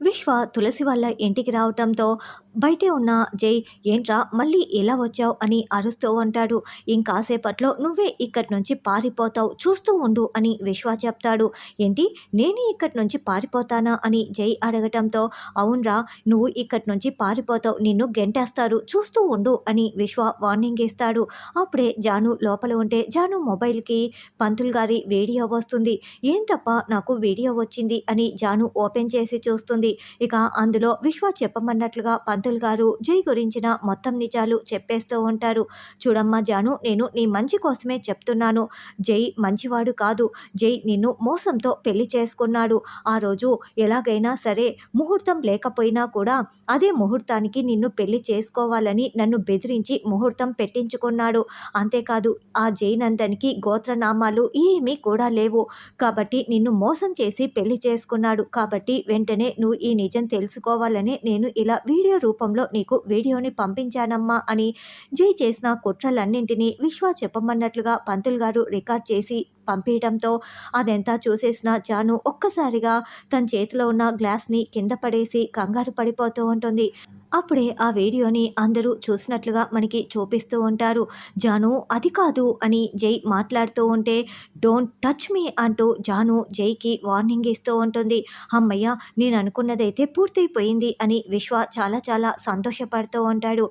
విశ్వ తులసి వాళ్ళ ఇంటికి రావటంతో బయటే ఉన్న జై ఏంట్రా మళ్ళీ ఎలా వచ్చావు? అని అరుస్తూ ఉంటాడు. ఇంకాసేపట్లో నువ్వే ఇక్కడి నుంచి పారిపోతావు చూస్తూ ఉండు అని విశ్వ చెప్తాడు. ఏంటి నేనే ఇక్కడి నుంచి పారిపోతానా? అని జై అడగటంతో అవునరా నువ్వు ఇక్కడి నుంచి పారిపోతావు నిన్ను గెంటేస్తారు చూస్తూ ఉండు అని విశ్వ వార్నింగ్ ఇస్తాడు. అప్పుడే జాను లోపల ఉంటే జాను మొబైల్కి పంతులు గారి వీడియో వస్తుంది. ఏంటప్ప నాకు వీడియో వచ్చింది అని జాను ఓపెన్ చేసి చూస్తుంది. ఇక అందులో విశ్వ చెప్పమన్నట్లుగా పంతులు గారు జై గురించిన మొత్తం నిజాలు చెప్పేస్తూ ఉంటారు. చూడమ్మా జాను నేను నీ మంచి కోసమే చెప్తున్నాను. జై మంచివాడు కాదు. జై నిన్ను మోసంతో పెళ్ళి చేసుకున్నాడు. ఆ రోజు ఎలాగైనా సరే ముహూర్తం లేకపోయినా కూడా అదే ముహూర్తానికి నిన్ను పెళ్ళి చేసుకోవాలని నన్ను బెదిరించి ముహూర్తం పెట్టించుకున్నాడు. అంతేకాదు ఆ జైనందనికి గోత్రనామాలు ఏమీ కూడా లేవు. కాబట్టి నిన్ను మోసం చేసి పెళ్ళి చేసుకున్నాడు. కాబట్టి వెంటనే నువ్వు ఈ నిజం తెలుసుకోవాలని నేను ఇలా వీడియో రూపంలో నీకు వీడియోని పంపించానమ్మా అని జై చేసిన కుట్రలన్నింటినీ విశ్వ చెప్పమన్నట్లుగా పంతులు గారు రికార్డ్ చేసి పంపించడంతో అదంతా చూసేసిన జాను ఒక్కసారిగా తన చేతిలో ఉన్న గ్లాస్ని కింద పడేసి కంగారు పడిపోతూ ఉంటుంది. అప్పుడే ఆ వీడియోని అందరూ చూసినట్లుగా మనకి చూపిస్తూ ఉంటారు. జాను అది కాదు అని జై మాట్లాడుతూ ఉంటే డోంట్ టచ్ మీ అంటూ జాను జైకి వార్నింగ్ ఇస్తూ ఉంటుంది. అమ్మయ్య నేను అనుకున్నదైతే పూర్తయిపోయింది అని విశ్వ చాలా చాలా సంతోషపడుతూ ఉంటాడు.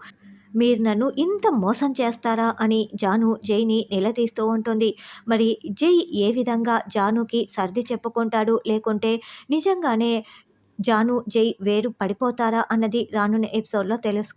మీరు నన్ను ఇంత మోసం చేస్తారా అని జాను జైని నిలదీస్తూ ఉంటుంది. మరి జై ఏ విధంగా జానుకి సర్ది చెప్పుకుంటాడు? లేకుంటే నిజంగానే జాను జై వేరు పడిపోతారా? అన్నది రానున్న ఎపిసోడ్లో తెలుసుకుందాం.